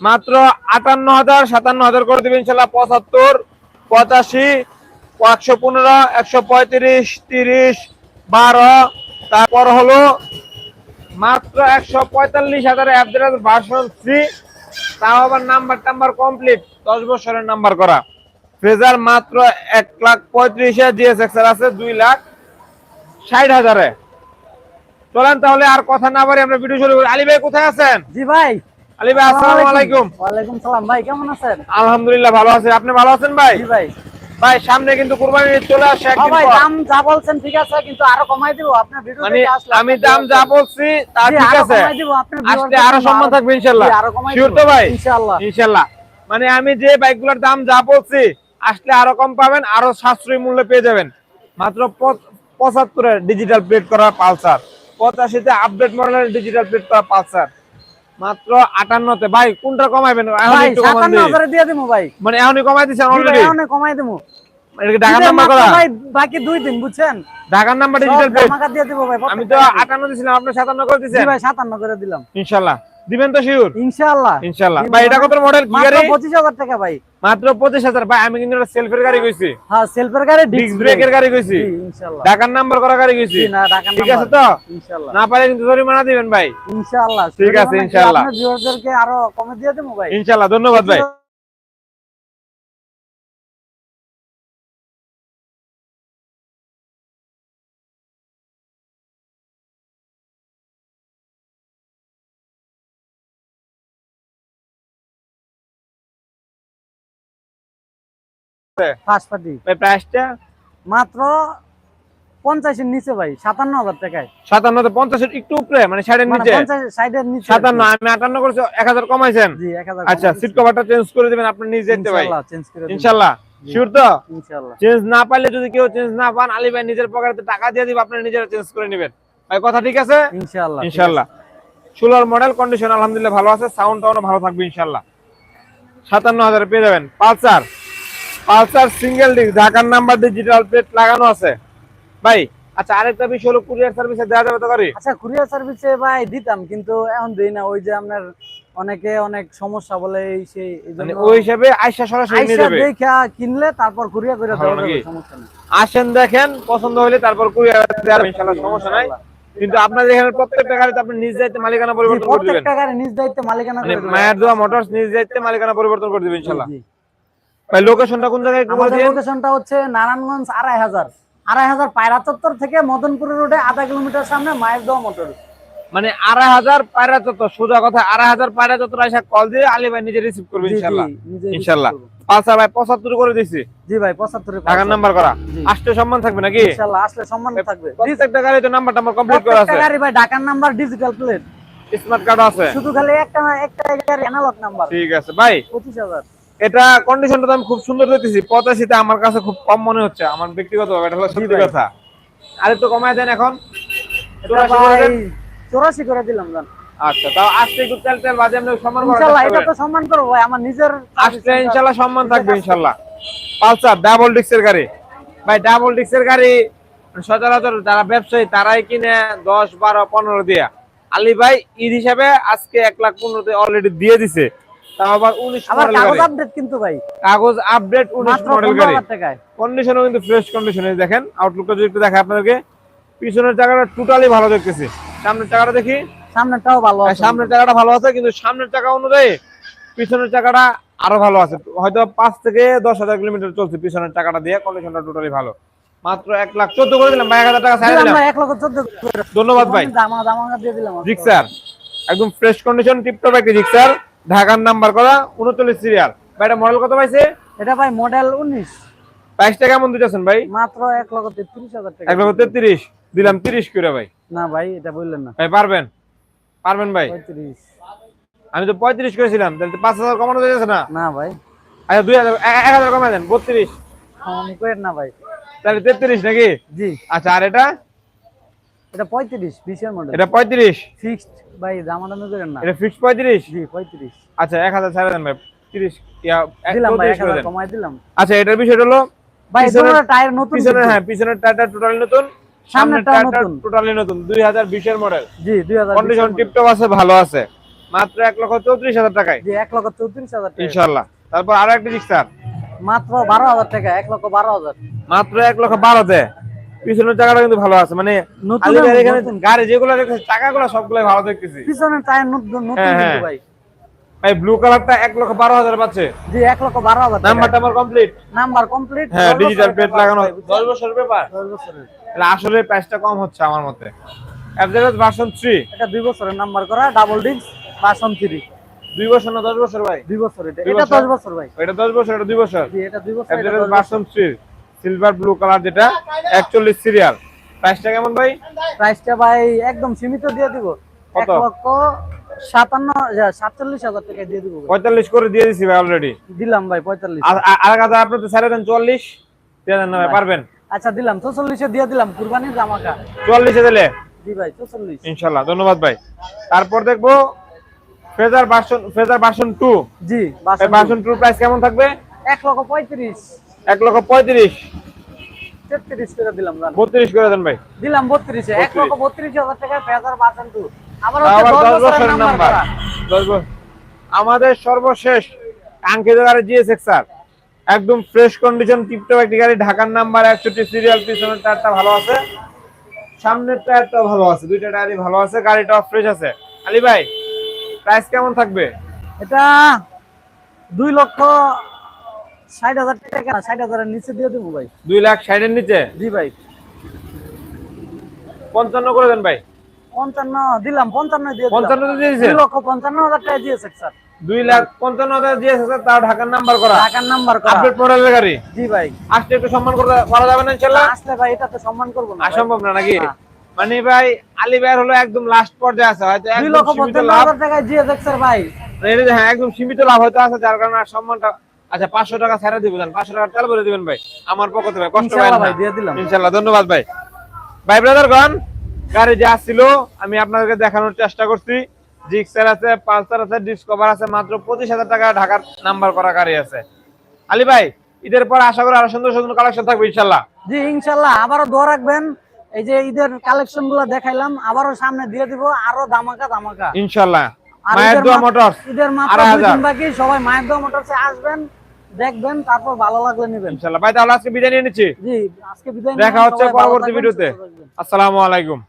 মাত্র আটান্ন হাজার, সাতান্ন হাজার করে দেবেন ইনশাল্লাহ, পঁচাত্তর, পঁচাশি, একশো পনেরো, একশো পঁয়ত্রিশ, তিরিশ, বারো, তারপর হলো মাত্র একশো পঁয়তাল্লিশ হাজার অ্যাভারেজ ভার্সন থ্রি তাও আবার নাম্বার টাম্বার কমপ্লিট দশ বছরের নাম্বার করা। ফ্রেজার মাত্র এক লাখ পঁয়ত্রিশে জিএসএক্স আছে দুই লাখ ষাট হাজারে। চলেন তাহলে আর কথা না বাড়ি আমরা ভিডিও শুরু করি। আলী ভাই কোথায় আছেন? জি ভাই। আলী ভাই আসসালামু আলাইকুম। ওয়ালাইকুম সালাম। ভাই কেমন আছেন? আলহামদুলিল্লাহ ভালো আছি। আপনি ভালো আছেন ভাই? জি ভাই। ভাই সামনে কিন্তু কুরবানি চলে আসছে হ্যাঁ ভাই দাম যা বলছেন ঠিক আছে কিন্তু আরও কমাই দিব। আপনার ভিডিও মানে আসলে আমি দাম যা বলছি তা ঠিক আছে। কমাই দিব, আপনার আসলে আরও সম্মান থাকবে ইনশাল্লাহ। আরও কমাই শিওর তো ভাই? ইনশাআল্লাহ। মানে আমি যে বাইকগুলোর দাম যা বলছি আসলে আরও কম পাবেন আরও সাশ্রয়ী মূল্যে পেয়ে যাবেন। মাত্র পঁচাত্তরের ডিজিটাল প্লেট করা পালসার। পঁচাশিতে আপডেট মডেলের ডিজিটাল প্লেট করা পালসার। মাত্র আটান্নতে। ভাই কোনটা কমাইবেন? ভাই একটু কমান 57 দিই। হাজারে দিয়ে দিমু ভাই। মানে এখনই কমাই দিচ্ছেন অলরেডি কমাই ঢাকার নাম্বার করা? ভাই বাকি দুই দিন বুঝছেন? ঢাকার নাম্বার ডিজিটাল প্লেট দিয়ে দিব ভাই আমি তো প্রত্যেকটা গাড়ি। আটান্ন দিছিলাম আপনি সাতান্ন করে ভাই 57 করে দিলাম। ইনশাল্লাহ। দিবেন তো শিওর ইনশাআল্লাহ ইনশাল্লাহ। ভাই এটা কত মডেল কি গাড়ি 25000 টাকা ভাই। মাত্র পঁচিশ হাজার। ভাই আমি কিন্তু সেলফের গাড়ি কইছি। হ্যাঁ সেলফের গাড়ি ডিস্ক ব্রেকের গাড়ি কইছি। ইনশাআল্লাহ। ঢাকার নাম্বার করা গাড়ি কইছি। ঠিক আছে তো? ইনশাআল্লাহ। না পারে কিন্তু জরিমানা দিবেন ভাই। ইনশাআল্লাহ। ঠিক আছে, ইনশাআল্লাহ। আপনার ভিউয়ারদেরকে আরও কমে দিয়ে দেবো ভাই? ইনশাল্লাহ ধন্যবাদ ভাই। ফার্স্ট ভাই প্রাইসটা? মাত্র পঞ্চাশের নিচে ভাই সাতান্ন হাজার টাকায়। সাতান্নতে পঞ্চাশের একটু উপরে মানে ষাটের মানে নিচে? পঞ্চাশ নিচে। সাতান্ন আমি আটান্ন করেছি এক হাজার কমাইছেন? জি এক হাজার আচ্ছা সিট কভারটা চেঞ্জ করে দিবেন আপনি নিজে যেতে ভাই। চেঞ্জ করে দিন। ইনশাল্লাহ? শিওর তো? চেঞ্জ না পাইলে যদি কেউ চেঞ্জ না পান আলী ভাই নিজের পকেটে টাকা দিয়ে দিবে আপনি নিজেরা চেঞ্জ করে নেবেন। ভাই কথা ঠিক আছে? ইনশাআল্লাহ ঠিক ইনশাল্লাহ। ষোলোর মডেল কন্ডিশন আলহামদুলিল্লাহ ভালো আছে সাউন্ড টাউনও ভালো থাকবে ইনশাল্লাহ। সাতান্ন হাজারে পেয়ে যাবেন। পালসার। পালসার সিঙ্গেল ডিস্ক ঢাকার নাম্বার ডিজিটাল প্লেট লাগানো আছে। ভাই আচ্ছা আরেকটা বিষয় হলো কুরিয়ার সার্ভিসে দেওয়া যাবে তো গাড়ি? আচ্ছা কুরিয়ার সার্ভিসে ভাই দিতাম কিন্তু এখন দিই না। ওই যে আপনার অনেকে অনেক সমস্যা বলে এই সেই মানে ওই হিসাবে আইসা সরাসরি নিয়ে যাবে? দেখা কিনলে তারপর কুরিয়ার করে দেওয়া যাবে সমস্যা নেই। আসেন দেখেন পছন্দ হলে তারপর কুরিয়ার দেওয়া যাবে, ইনশাল্লাহ সমস্যা নাই। কিন্তু আপনার এখানে প্রত্যেকটা গাড়িতে আপনি নিজ দায়িত্বে মালিকানা পরিবর্তন করে দিবেন। প্রত্যেকটা গাড়ি নিজ দায়িত্বে মালিকানা মানে করে দেবে। মায়ের দোয়া মোটরস নিজ দায়িত্বে মালিকানা পরিবর্তন করে দিবেন জি। ভাই লোকেশনটা কোন জায়গায় আমাদের লোকেশনটা হচ্ছে নারায়ণগঞ্জ আড়াই হাজার। আড়াই হাজার পায়রা চত্বর থেকে মদনপুর রোডে আধা কিলোমিটার সামনে মায়ের দোয়া মোটর। মানে আড়াই হাজার পায়রা সোজা কথা আড়াই হাজার পায়রা কল দিয়ে আলী ভাই নিজে রিসিভ করবে জি, জি, ইনশাল্লাহ। ইনশাল্লাহ। করব। ভাই পঁচাত্তর করে দিছি। জি ভাই পঁচাত্তর নাম্বার করা। জি। আসতে সম্মান থাকবে নাকি? ইনশাল্লাহ আসলে সম্মান থাকবে। প্রত্যেকটা গাড়িতে নাম্বার টাম্বার কমপ্লিট করা আছে। গাড়ি ভাই ঢাকার number digital plate smart card আছে। শুধু খালি একটা একটা গাড়ি অ্যানালগ নাম্বার ঠিক আছে ভাই। পঁচিশ হাজার। এটা কন্ডিশনটা আমি খুব সুন্দর দেখতেছি। পঁচাশিতে আমার কাছে খুব কম মনে হচ্ছে। আমার ব্যক্তিগত এটা হলো সত্যি কথা। আর একটু কমায় দেন এখন। চৌরাশি করে দিলাম জান। আচ্ছা তাও আসতে একটু তেল তেল বাজে আপনি সম্মান করার এটা তো সম্মান করব ভাই আমার নিজের সম্মান থাকবে পালসার ডাবল গাড়ি। ভাই ডাবল গাড়ি সচরাচর যারা ব্যবসায়ী তারাই কিনে দশ বারো পনেরো দিয়া। আলী ভাই ঈদ হিসাবে আজকে এক লাখ পনেরোতে অলরেডি দিয়ে দিছে। তাও আবার উনিশ আবার মডেল কাগজ আপডেট কিন্তু ভাই। কাগজ আপডেট উনিশ মাত্র মডেল গাড়ি। কন্ডিশনও কিন্তু ফ্রেশ কন্ডিশনে দেখেন আউটলুকটা যদি একটু দেখে আপনাদেরকে। পিছনের চাকাটা টোটালি ভালো দেখতেছি। সামনের চাকাটা দেখি। সামনেটাও ভালো হ্যাঁ, আছে। সামনের চাকাটা ভালো আছে কিন্তু সামনের চাকা অনুযায়ী পিছনের চাকাটা আরও ভালো আছে। হয়তো পাঁচ থেকে দশ হাজার কিলোমিটার চলছে পিছনের চাকাটা দিয়ে কন্ডিশনটা টোটালি ভালো। মাত্র এক লাখ চোদ্দ করে দিলাম টাকা ছাড়ে দিলাম চোদ্দ ধন্যবাদ ভাই। দামা দামা দিয়ে দিলাম। একদম ফ্রেশ কন্ডিশন টিপটপ একটি রিক্সার। ঢাকার নাম্বার করা উনচল্লিশ সিরিয়াল ভাই এটা মডেল কত পাইছে? এটা ভাই মডেল উনিশ। প্রাইসটা কেমন দিতেছেন ভাই? মাত্র এক লক্ষ তেত্রিশ হাজার টাকা। এক লক্ষ তেত্রিশ। দিলাম তিরিশ করে ভাই। না ভাই এটা বললেন না। ভাই পারবেন? পারবেন ভাই? আমি তো পঁয়ত্রিশ করেছিলাম তাহলে পাঁচ হাজার কমানো যাচ্ছে না? না ভাই। আচ্ছা দুই হাজার এক এক হাজার কমাই দেন বত্রিশ। করেন না ভাই। তাহলে তেত্রিশ নাকি? জি। আচ্ছা আর এটা? এটা পঁয়ত্রিশ বিশের মডেল এটা পঁয়ত্রিশ। ফিক্সড ভাই দামা দামি করেন না। এটা ফিক্স পঁয়ত্রিশ? জি পঁয়ত্রিশ। আচ্ছা এক হাজার ছাড়া দেন ভাই তিরিশ ইয়া, এক- দিলাম ভাই। কমাই আচ্ছা এটার বিষয় হলো ভাই পিছনের- টায়ার নতুন পিছনের হ্যাঁ পিছনের টায়ারটা টোটালি নতুন সামনের টায়ারটা নতুন। টোটালি নতুন দুই হাজার বিশের মডেল জি দুই হাজার কন্ডিশন টিপটপ আছে ভালো আছে। মাত্র এক লক্ষ চৌত্রিশ হাজার টাকায়। জি এক লক্ষ চৌত্রিশ হাজার টাকা ইনশাল্লাহ তারপর আরও একটা জিক্সার মাত্র বারো হাজার টাকা এক লক্ষ বারো হাজার। মাত্র এক লক্ষ বারোতে। পিছনের চাকাটা কিন্তু ভালো আছে। মানে এখানে গাড়ি যেগুলো দেখতেছি চাকাগুলো সবগুলো ভালো দেখতেছি। পিছনের টায়ার নতুন নতুন হ্যাঁ, কিন্তু হ্যাঁ। ভাই। ভাই ব্লু কালারটা এক লক্ষ বারো হাজার পাচ্ছে। জি এক লক্ষ বারো হাজার নাম্বার টাম্বার কমপ্লিট নাম্বার কমপ্লিট হ্যাঁ ডিজিটাল প্লেট লাগানো। দশ বছর পেপার দশ বছরের। তাহলে আসলে প্রাইসটা কম হচ্ছে আমার মতে। ভার্সন এটা দুই বছরের নাম্বার করা ডাবল ডিস্ক দুই বছর না বছর ভাই? বছর এটা এটা বছর? দশ বছর ভাই। এটা দশ বছর এটা দুই বছর। জি এটা এটা। ভার্সন সিলভার ব্লু কালার যেটা একচল্লিশ সিরিয়াল প্রাইসটা কেমন ভাই? প্রাইসটা ভাই একদম সীমিত দিয়ে দিব। কত? লক্ষ সাতান্ন সাতচল্লিশ হাজার টাকা দিয়ে দিব। পঁয়তাল্লিশ করে দিয়ে দিছি ভাই অলরেডি দিলাম ভাই পঁয়তাল্লিশ। আর আর- আর কথা আপনি তো ছেড়ে দেন চল্লিশ দিয়ে দেন ভাই পারবেন? আচ্ছা দিলাম। দিয়ে দিলাম কুরবানির জামাকা চুয়াল্লিশে দিলে? জি ভাই ইনশাল্লাহ ধন্যবাদ ভাই। তারপর দেখব Fazer version Fazer version two G বাসন ভার্সন টু প্রাইস কেমন থাকবে? এক লক্ষ পঁয়ত্রিশ। এক লক্ষ পঁয়ত্রিশ। তেত্রিশ করে দিলাম বত্রিশ করে দেন ভাই। দিলাম বত্রিশে। এক লক্ষ বত্রিশ হাজার আমাদের সর্বশেষ কাঙ্ক্ষিত গাড়ি জিএসএক্সআর একদম ফ্রেশ কন্ডিশন টিপটপ একটি গাড়ি। ঢাকার নাম্বার একষট্টি সিরিয়াল পিছনের টায়ারটা ভালো আছে। সামনের টায়ারটাও ভালো আছে। দুইটা টায়ারই ভালো আছে। গাড়িটাও ফ্রেশ আছে। আলী ভাই প্রাইস কেমন থাকবে? এটা দুই লক্ষ ষাট হাজার টাকা ষাট হাজারের নিচে দিয়ে দেবো ভাই। দুই লাখ ষাটের নিচে? জি ভাই। পঞ্চান্ন করে দেন ভাই। পঞ্চান্ন দিলাম পঞ্চান্ন দিয়ে পঞ্চান্ন দিয়েছে দুই লক্ষ পঞ্চান্ন হাজার টাকা দিয়েছে স্যার। দুই লাখ পঞ্চান্ন হাজার তাও ঢাকার নাম্বার করা। টাকার নাম্বার করা। আপডেট মডেলের গাড়ি? জি ভাই। একটু সম্মান করতে যাবে না ইনশাল্লাহ আসলে ভাই এটা তো সম্মান করব না ভাই। অসম্ভব না নাকি? মানে ভাই আলী ভাইয়ের হলো একদম লাস্ট পর্যায়ে আছে হয়তো দুই লক্ষ পঞ্চান্ন হাজার টাকায় দিয়ে দেখছেন ভাই। হ্যাঁ একদম সীমিত লাভ হয়তো আছে যার কারণে সম্মানটা আচ্ছা পাঁচশো টাকা ছেড়ে দিবেন পাঁচশো টাকা তেল ভরে দিবেন ভাই। আমার পক্ষ থেকে কষ্ট ভাই, দিয়ে দিলাম। ইনশাল্লাহ ধন্যবাদ ভাই। ভাই ব্রাদার গন গাড়ি যে আসছিল আমি আপনাদেরকে দেখানোর চেষ্টা করছি। জিক্সার আছে পালসার আছে ডিসকভার আছে মাত্র পঁচিশ হাজার টাকা ঢাকার নাম্বার করা গাড়ি আছে। আলী ভাই ঈদের পর আশা করি আরও সুন্দর সুন্দর কালেকশন থাকবে ইনশাল্লাহ। জি ইনশাল্লাহ আবারও দোয়া রাখবেন। এই যে ঈদের কালেকশনগুলো দেখাইলাম আবারও সামনে দিয়ে দিব আরও ধামাকা ধামাকা। ইনশাল্লাহ। মায়ের দোয়া মোটরস ঈদের মাত্র দুই দিন বাকি সবাই মায়ের দোয়া মোটরসে আসবেন। দেখবেন তারপর ভালো লাগলে নেবেন। ইনশাআল্লাহ ভাই তাহলে আজকে বিদায় নিয়ে নিচ্ছি। জি আজকে বিদায় দেখা হচ্ছে পরবর্তী ভিডিওতে। আসসালামু আলাইকুম।